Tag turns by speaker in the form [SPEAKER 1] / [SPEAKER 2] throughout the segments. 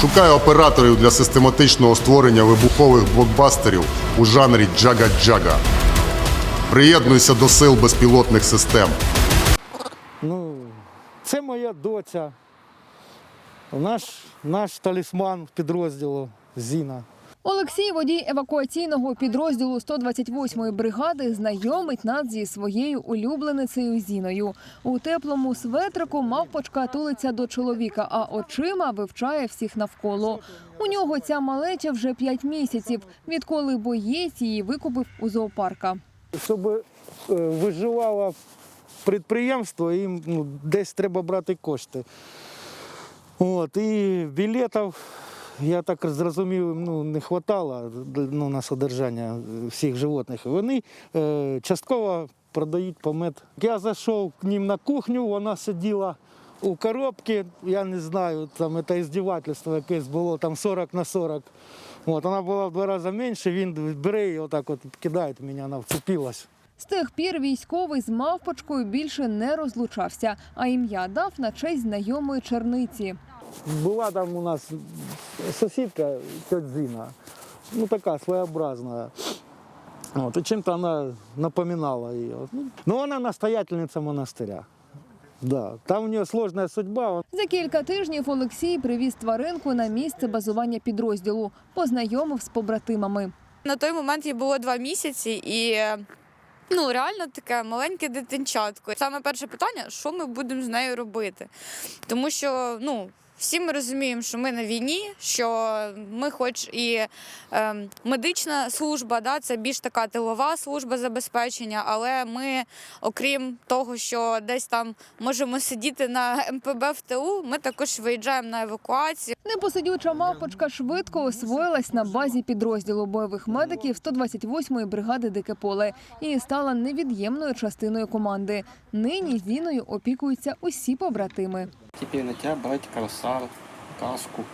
[SPEAKER 1] Шукаю операторів для систематичного створення вибухових блокбастерів у жанрі джага-джага. Приєднуйся до сил безпілотних систем.
[SPEAKER 2] Ну, це моя доця. Наш, наш талісман підрозділу Зіна.
[SPEAKER 3] Олексій, водій евакуаційного підрозділу 128-ї бригади, знайомить нас зі своєю улюбленицею Зіною. У теплому светрику мавпочка тулиться до чоловіка, а очима вивчає всіх навколо. У нього ця малеча вже 5 місяців, відколи боєць її викупив у зоопарка.
[SPEAKER 2] Щоб е, виживало підприємство, їм ну, десь треба брати кошти. От, і білетів, я так зрозумів, ну, не вистачало ну, на содержання всіх животних. Вони е, частково продають помет. Я зайшов к ним на кухню, вона сиділа у коробці, я не знаю, там це іздівательство якесь було, там 40 на 40. От, вона була в два рази менше, він бере і отак от кидає мене, вона вцепилась.
[SPEAKER 3] З тих пір військовий з мавпочкою більше не розлучався, а ім'я дав на честь знайомої черниці.
[SPEAKER 2] Була там у нас сусідка, тетя Зіна, ну така своєобразна. От, і чим-то вона напоминала її. Ну, Ну, вона настоятельниця монастиря. Да. Там у нее сложная судьба.
[SPEAKER 3] За кілька тижнів Олексій привіз тваринку на місце базування підрозділу, познайомив з побратимами.
[SPEAKER 4] На той момент їй було два місяці, і ну реально таке маленьке дитинчатко. Саме перше питання, що ми будемо з нею робити? Тому що ну. Всі ми розуміємо, що ми на війні, що ми, хоч і е, медична служба, да, це більш така тилова служба забезпечення, але ми, окрім того, що десь там можемо сидіти на МПБ в ТУ, ми також виїжджаємо на евакуацію.
[SPEAKER 3] Непосидюча мавпочка швидко освоїлась на базі підрозділу бойових медиків 128-ї бригади Дике поле і стала невід'ємною частиною команди. Нині Зіною опікуються усі побратими.
[SPEAKER 5] Теперь на тебя брать корсар, каску,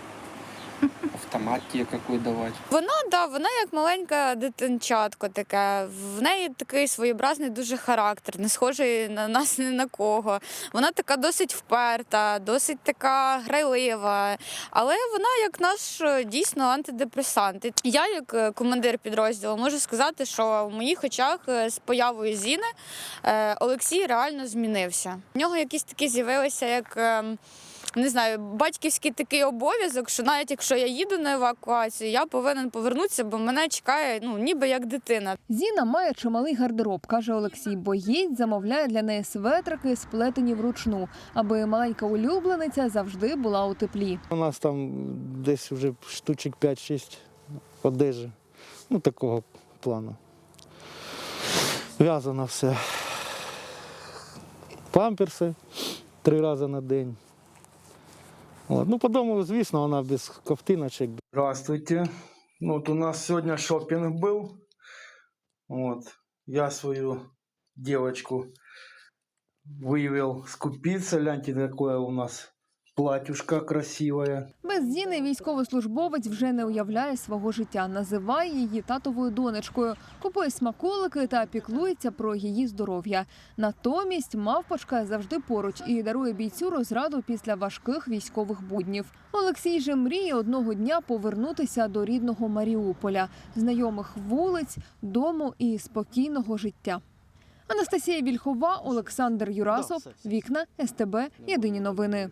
[SPEAKER 5] автомат какой давать.
[SPEAKER 4] Вона да, вона як маленька дитинчатко таке. В неї такий своєобразний дуже характер, не схожий на нас ні на кого. Вона така досить вперта, досить така грайлива. Але вона як наш е, дійсно антидепресант. Я, як е, командир підрозділу, можу сказати, що в моїх очах е, з появою Зіни Олексій реально змінився. В нього якісь такі з'явилися як. Не знаю, батьківський такий обов'язок, що навіть якщо я їду на евакуацію, я повинен повернутися, бо мене чекає ну ніби як дитина.
[SPEAKER 3] Зіна має чималий гардероб, каже Олексій. Боєць замовляє для неї светрики, сплетені вручну, аби маленька улюблениця завжди була у теплі.
[SPEAKER 2] У нас там десь вже штучок 5-6 одежі. Ну, такого плану. В'язано все. Памперси три рази на день. От. Ну, по дому, звісно, вона без ковтиночок. Здравствуйте. Ну, Вот у нас сегодня шопинг был. Вот. Я свою девочку вывел скупиться. Гляньте, какое у нас платьюшко красивое.
[SPEAKER 3] Без Зіни військовослужбовець вже не уявляє свого життя. Називає її татовою донечкою, купує смаколики та піклується про її здоров'я. Натомість мавпочка завжди поруч і дарує бійцю розраду після важких військових буднів. Олексій же мріє одного дня повернутися до рідного Маріуполя, знайомих вулиць, дому і спокійного життя. Анастасія Вільхова, Олександр Юрасов, Вікна СТБ. Єдині новини.